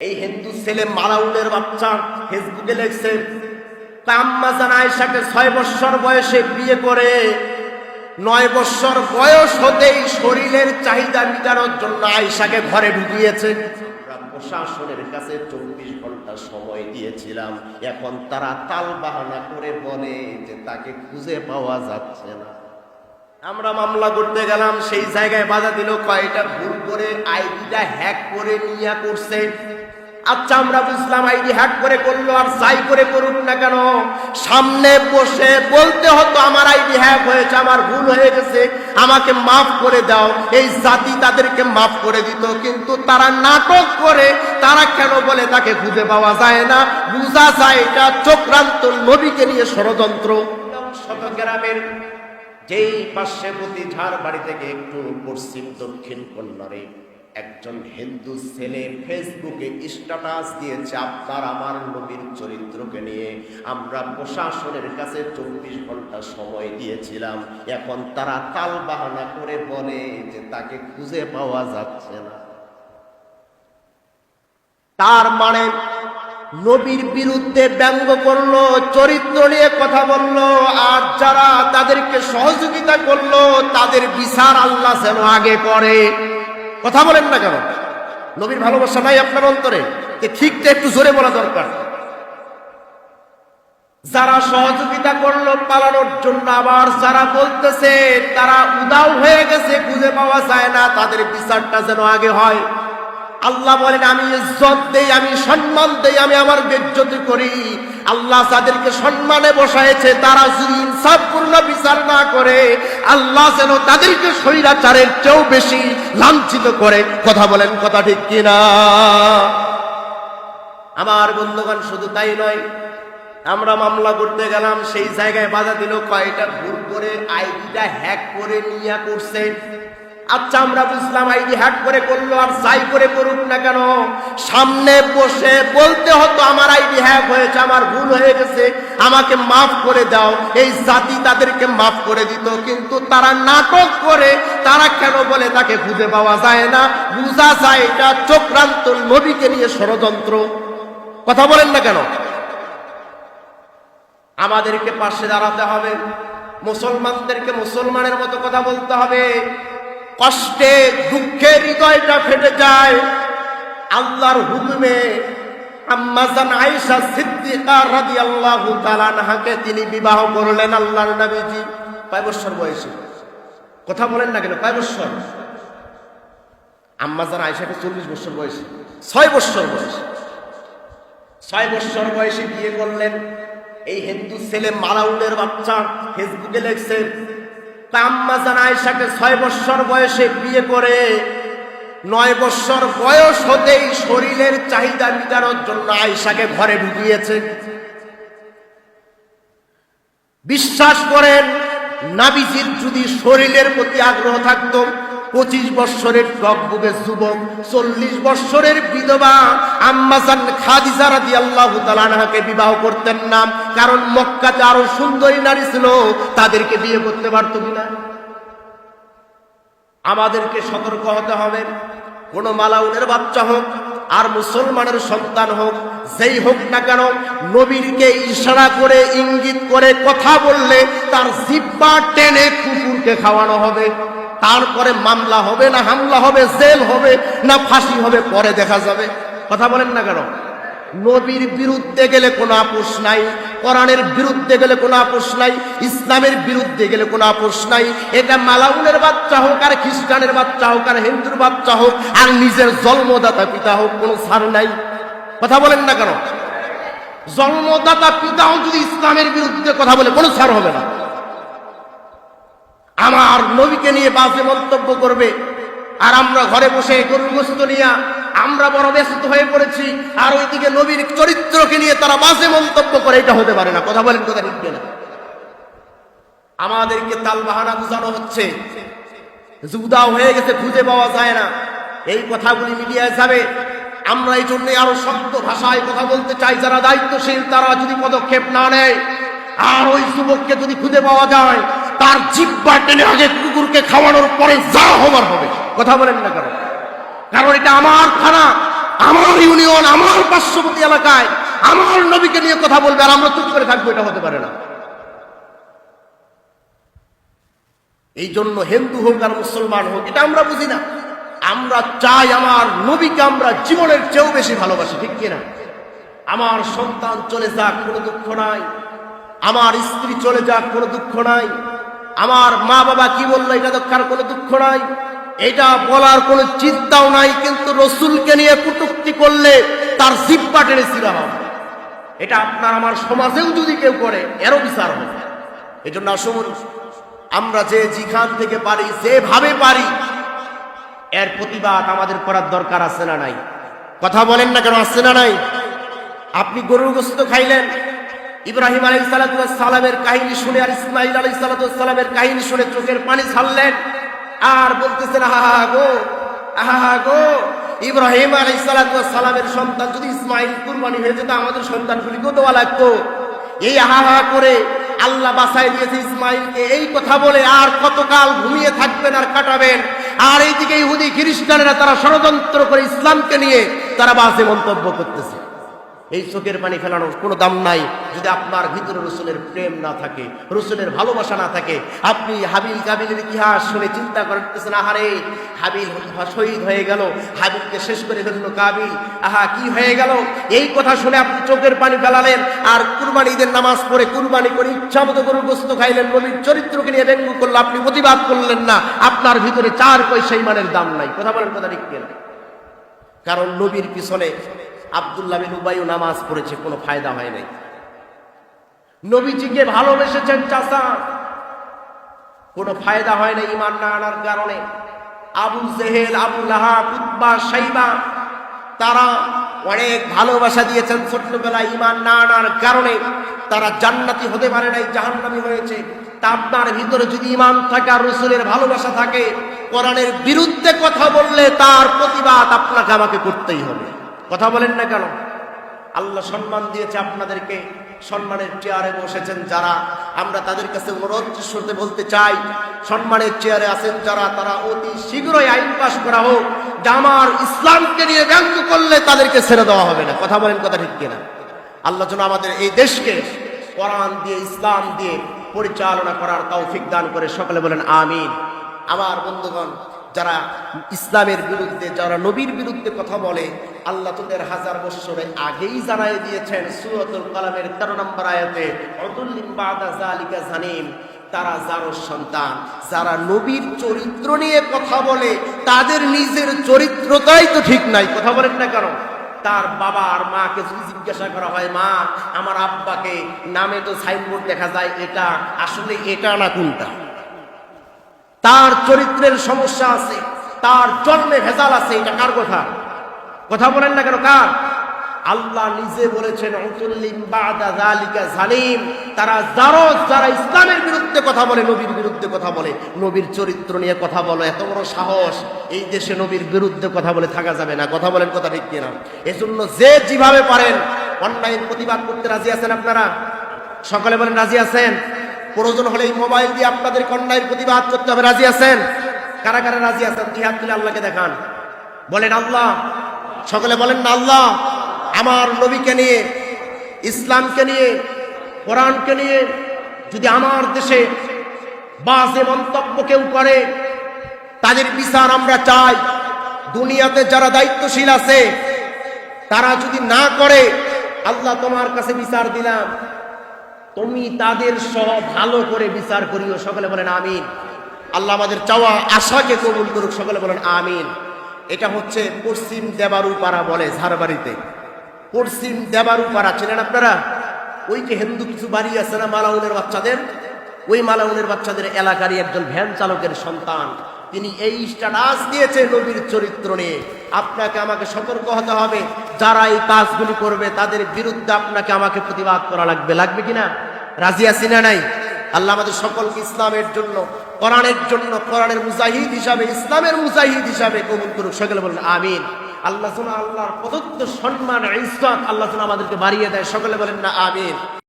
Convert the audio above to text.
এই হিন্দু ছেলে মালাউলের বাচ্চা ফেসবুকে লেখছে আম্মা জান ছয় বৎসর বয়সে বিয়ে করে। নয় বৎসর বয়স হতেই শরীরের চাহিদা মেটানোর জন্য আয়েশাকে ঘরে ঢুকিয়েছে। প্রশাসনের কাছে চব্বিশ ঘণ্টা সময় দিয়েছিলাম। এখন তারা তাল বাহানা করে বলে যে তাকে খুঁজে পাওয়া যাচ্ছে না। আমরা মামলা করতে গেলাম, সেই জায়গায় বাধা দিল, কয়টা ভুল করে আইডিটা হ্যাক করে নিয়ে করছে। আচ্ছা আমরা বুঝলাম, আইডি হ্যাক করে করল আর যাই করে করুক না কেন, সামনে বসে বলতে হতো, আমার আইডি হ্যাক হয়েছে, আমার ভুল হয়ে গেছে, আমাকে মাফ করে দাও। এই জাতি তাদেরকে মাফ করে দিত, কিন্তু তারা নাটক করে, তারা কেন বলে তাকে খুঁজে পাওয়া যায় না? বুঝা যায় এটা চক্রান্ত নবীকে নিয়ে ষড়যন্ত্র। গ্রামের যেই পার্শ্ববর্তী ঝাড় বাড়ি থেকে একটু পশ্চিম দক্ষিণ কন্যারে একজন হিন্দু ছেলে ফেসবুকে স্ট্যাটাস দিয়েছে, আপনার, আমার নবীর চরিত্রকে নিয়ে। আমরা প্রশাসনের কাছে চব্বিশ ঘণ্টা সময় দিয়েছিলাম। এখন তারা তাল বাহানা করে বলে যে তাকে খুঁজে পাওয়া যাচ্ছে না। তার মানে নবীর বিরুদ্ধে ব্যঙ্গ করল, চরিত্র নিয়ে কথা বলল, আর যারা তাদেরকে সহযোগিতা করল, তাদের বিচার আল্লাহ যেন আগে করে। কথা বলেন না কেন? নবীর ভালোবাসা নাই আপনার অন্তরে? ঠিকটা একটু জোরে বলা দরকার। যারা সহযোগিতা করল পালানোর জন্য, আবার যারা বলতেছে তারা উদাও হয়ে গেছে, খুঁজে পাওয়া যায় না, তাদের বিচারটা যেন আগে হয়। আল্লাহ বলেন আমি ইজ্জত দেই, আমি সম্মান দেই, আমি আমার বেজ্জতি করি। আল্লাহ যাদেরকে সম্মানে বসাইছে, তারা যদি ইনসাফপূর্ণ বিচার না করে, আল্লাহ যেন তাদেরকে স্বৈরাচারের চেয়েও বেশি লাঞ্ছিত করে। কথা বলেন কথা ঠিক কিনা? আমার বন্ধুগণ, শুধু তাই নয়, আমরা মামলা করতে গেলাম, সেই জায়গায় বাধা দিল, কয়টা ভুল করে আইডিটা হ্যাক করে নিয়ে করছে। আচ্ছা আমরা বুঝলাম, আইডি হ্যাক করে করল আর যাই করে করুক না কেন, সামনে বসে বলতে হতো, আমার আইডি হ্যাক হয়েছে, আমার ভুল হয়ে গেছে, আমাকে মাফ করে দাও। এই জাতি তাদেরকে মাফ করে দিত, কিন্তু তারা নাটক করে, তারা কেন বলে তাকে খুঁজে পাওয়া যায় না? বুঝা যায় এটা চক্রান্ত নবীকে নিয়ে ষড়যন্ত্র। কথা বলেন না কেন? আমাদেরকে পাশে দাঁড়াতে হবে, মুসলমানদেরকে মুসলমানের মতো কথা বলতে হবে। কষ্টে, দুঃখে হৃদয়টা ফেটে যায়। আল্লাহর হুকুমে আম্মাজান আয়েশা সিদ্দিকা রাদিয়াল্লাহু তাআলা আনহাকে তিনি বিবাহ করলেন আল্লাহর নবীজি। কয় বছর বয়সে? কথা বলেন না কেন? কয় বছর? আম্মাজান আয়েশাকে চল্লিশ বছর বয়সে। ছয় বছর বয়স। ছয় বছর বয়সে বিয়ে করলেন। এই হিন্দু ছেলে মালাউলের বাচ্চা, ফেসবুকে লেখছে আম্মা জান আয়েশাকে ছয় বৎসর বয়সে বিয়ে করে, নয় বৎসর বয়স হতেই শরীরের চাহিদা মিটানোর জন্য আয়েশাকে ঘরে ঢুকিয়েছে। বিশ্বাস করেন, নাবিজির যদি শরীরের প্রতি আগ্রহ থাকতো পঁচিশ বৎসরের টকবুকে যুবক, চল্লিশ বৎসরের বিধবা আম্মাজান খাদিজা রাদি আল্লাহ তালানহাকে বিবাহ করতেন না, কারণ মক্কাতে আরও সুন্দরী নারী ছিল। তাদেরকে বিয়ে করতে পারত কিনা? আমাদেরকে সতর্ক হতে হবে। কোন মালাউনের বাচ্চা হোক, আর মুসলমানের সন্তান হোক, যেই হোক না কেন, নবীরকে ইশারা করে, ইঙ্গিত করে, কথা বললে তার জিব্বা টেনে কুকুরকে খাওয়ানো হবে। তারপরে মামলা হবে না হামলা হবে, জেল হবে, না ফাঁসি হবে, পরে দেখা যাবে। কথা বলেন না কেন? নবীর বিরুদ্ধে গেলে কোনো আপোষ নাই, কোরআনের বিরুদ্ধে গেলে কোনো আপোষ নাই, ইসলামের বিরুদ্ধে গেলে কোনো আপোষ নাই। এটা মালাউনের বাচ্চা হোক আর খ্রিস্টানের বাচ্চা হোক আর হিন্দুর বাচ্চা হোক, আর নিজের জন্মদাতা পিতা হোক, কোনো ছাড় নাই। কথা বলেন না কেন? জন্মদাতা পিতাও যদি ইসলামের বিরুদ্ধে কথা বলে, কোনো ছাড় হবে না। আমার নবীকে নিয়ে বাজে মন্তব্য করবে। আর আমরা ঘরে বসে গরুগ্রস্ত নিয়ে আমরা বড় ব্যস্ত হয়ে পড়েছি, আর ওইদিকে নবীর চরিত্রকে নিয়ে তারা বাজে মন্তব্য করে, এটা হতে পারে না। কথা বলেন, কথা লিখবে না আমাদেরকে তাল বাহানা বুঝানো হচ্ছে। জুদাও হয়ে গেছে, খুঁজে পাওয়া যায় না। এই কথাগুলি মিডিয়ায় যাবে আমরা এই জন্য আরও শক্ত ভাষায় কথা বলতে চাই, যারা দায়িত্বশীল, তারা যদি পদক্ষেপ না নেয়, আর ওই যুবককে যদি খুঁজে পাওয়া যায় তার জিব্বা টেনে আগে কুকুরকে খাওয়ানোর পরে যা হবার হবে। কথা বলেন না কেন? কারণ এটা আমার থানা আমার ইউনিয়ন আমার পার্শ্ববর্তী এলাকায় আমার নবীকে নিয়ে কথা বলবে আর আমরা চুপ করে থাকব এটা হতে পারে না। এই জন্য হিন্দু হোক আর মুসলমান হোক এটা আমরা বুঝি না। আমরা চাই আমার নবীকে আমরা জীবনের চেয়েও বেশি ভালোবাসি ঠিক কিনা? আমার সন্তান চলে যাক কোনো দুঃখ নাই। আমার স্ত্রী চলে যাক কোনো দুঃখ নাই। আমার মা বাবা কি বলল, এটা দেখার কোনো দুঃখ নাই এটা বলার কোনো চিন্তাও নাই, কিন্তু রসুলকে নিয়ে কুটুক্তি করলে তার জিব্বা টেনে ছিঁড়া হবে এটা আপনার আমার সমাজেও যদি কেউ করে, এরও বিচার হবে। এই জন্য আসুন, আমরা যে যেখান থেকে পারি, যেভাবে পারি, এর প্রতিবাদ আমাদের করার দরকার আছে না নাই? কথা বলেন না কেন, আছে না নাই? আপনি গরুর গোস্ত খাইলেন ইব্রাহিম আলাই সালামের কাহিনী শুনে আর ইসমাইল আলাই সালামের কাহিনী শুনে চোখের পানি ছাড়লেন আর বলতেছেন, আহা গো আহা গো, ইব্রাহিম আলাই সালামের সন্তান যদি ইসমাইল কুরবানি হয়ে যেত, আমাদের সন্তানগুলিকেও দেওয়া লাগতো। এই আহা হা করে আল্লাহ বাসায় দিয়েছে ইসমাইলকে এই কথা বলে আর কতকাল ঘুমিয়ে থাকবেন আর কাটাবেন। আর এইদিকে ইহুদি খ্রিস্টানেরা তারা ষড়যন্ত্র করে ইসলামকে নিয়ে তারা বাসে মন্তব্য করতেছে। এই চোখের পানি ফেলানোর কোনো দাম নাই। যদি আপনার ভিতরে রসুলের প্রেম না থাকে, রসুলের ভালোবাসা না থাকে, আপনি হাবিল কাবিলের ইতিহাস শুনে চিন্তা করতেছেন, আহারে, হাবিল শহীদ হয়ে গেল, হাবিলকে শেষ করে ফেলল কাবিল। আহা, কি হয়ে গেল? এই কথা শুনে আপনি চোখের পানি ফেলালেন, আর কুরবানি ঈদের নামাজ পড়ে কুরবানি করে ইচ্ছা মতো গরুর গোস্ত খাইলেন, নবীর চরিত্রকে নিয়ে ব্যঙ্গ করল, আপনি প্রতিবাদ করলেন না। আপনার ভিতরে চার পয়সা ইমানের দাম নাই। কথা বলেন কথা ঠিক কারণ নবীর পিছনে আবদুল্লাহ বিন উবাইও নামাজ পড়েছে, কোনো ফায়দা হয় নাই। নবীজিকে ভালোবেসেছেন চাষা কোনো ফায়দা হয় না ইমান না আনার কারণে। আবু জেহেল, আবু লাহা সাইবা তারা অনেক ভালোবাসা দিয়েছেন ছোট্টবেলায় ইমান না আনার কারণে। তারা জান্নাতি হতে পারে নাই, জাহান্নামি হয়েছে। তা আপনার ভিতরে যদি ইমান থাকে আর রসুলের ভালোবাসা থাকে, কোরআনের বিরুদ্ধে কথা বললে তার প্রতিবাদ আপনাকে, আমাকে করতেই হবে। কথা বলেন না কেন? আল্লাহ সম্মান দিয়েছে আপনাদেরকে। সম্মানের চেয়ারে বসেছেন যারা। আমরা তাদের কাছে অনুরোধ বলতে চাই। সম্মানের চেয়ারে আছেন যারা, তারা অতি শীঘ্রই আইন পাশ করা হোক। যে আমার ইসলামকে নিয়ে ব্যঙ্গ করলে তাদেরকে ছেড়ে দেওয়া হবে না। কথা বলেন কথা ঠিক কিনা? আল্লাহ যেন আমাদের এই দেশকে কোরআন দিয়ে, ইসলাম দিয়ে পরিচালনা করার তৌফিক দান করে সকলে বলেন, আমিন। আমার বন্ধুগণ যারা ইসলামের বিরুদ্ধে, যারা নবীর বিরুদ্ধে কথা বলে, আল্লাহ তোদের হাজার বছরে আগেই জানাই দিয়েছেন সুরতুল কালামের তেরো নম্বর আয়াতে অতুল্লিম জানিম তারা যারো সন্তান, যারা নবীর চরিত্র নিয়ে কথা বলে, তাদের নিজের চরিত্রটাই তো ঠিক নাই, কথা বলেন না কেন? তার বাবা আর মাকে যদি জিজ্ঞাসা করা হয়, মা, আমার আব্বাকে নামে তো সাইনবোর্ড দেখা যায়, এটা আসলে এটা না কোনটা? তার চরিত্রের সমস্যা আছে, তার জন্মে ভেজাল আছে, এটা কার কথা? কথা বলেন না কেন, কার? আল্লাহ নিজে বলেছেন জালিম। তারা যারা যারা ইসলামের বিরুদ্ধে কথা বলে, নবীর বিরুদ্ধে কথা বলে। নবীর চরিত্র নিয়ে কথা বলে, এত বড় সাহস। এই দেশে নবীর বিরুদ্ধে কথা বলে থাকা যাবে না। কথা বলেন কথা ঠিক কিনা? এজন্য যে যেভাবে পারেন অনলাইন প্রতিবাদ করতে রাজি আছেন আপনারা? সকলে বলেন, রাজি আছেন? প্রয়োজন হলে এই মোবাইল দিয়ে আপনাদের কন্যায়ের প্রতিবাদ করতে হবে। রাজি আছেন? কারা কারা রাজি আছেন? দুই হাত তুলে আল্লাহকে দেখান। বলেন, আল্লাহ। সকলে বলেন না আল্লাহ, আমার নবীকে নিয়ে, ইসলামকে নিয়ে, কোরআনকে নিয়ে যদি আমার দেশে বাজে মন্তব্য কেউ করে, তাদের বিচার আমরা চাই। দুনিয়াতে যারা দায়িত্বশীল আছে, তারা যদি না করে, আল্লাহ তোমার কাছে বিচার দিলাম। তুমি তাদের সহ ভালো করে বিচার করিও। সকলে বলেন আমিন। আল্লাহ আমাদের চাওয়া আশাকে কবুল করুক, সকলে বলেন আমিন। এটা হচ্ছে পশ্চিম দেবারুপাড়া বলে ঝাড়বাড়িতে। পশ্চিম দেবারুপাড়া, চেনেন আপনারা? ওই যে হিন্দু কিছু বাড়ি আছে না মালাউনের বাচ্চাদের? ওই মালাউনের বাচ্চাদের এলাকারই একজন ভ্যান চালকের সন্তান। তিনি এই স্ট্যাটাস দিয়েছে নবীর চরিত্র নিয়ে। আপনাকে আমাকে সতর্ক হতে হবে। যারা এই কাজগুলি করবে, তাদের বিরুদ্ধে আপনাকে আমাকে প্রতিবাদ করা লাগবে। লাগবে কিনা রাজি আছি না নাই? আল্লাহ আমাদের সকলকে ইসলামের জন্য, কোরআনের জন্য, কোরআনের মুজাহিদ হিসাবে, ইসলামের মুজাহিদ হিসাবে কবুল করুক। সকলে বলেন, আমিন। আল্লাহ আল্লাহর প্রদত্ত সম্মান ইসলাম আল্লাহ আমাদেরকে বাড়িয়ে দেয়। সকলে বলেন না, আমিন।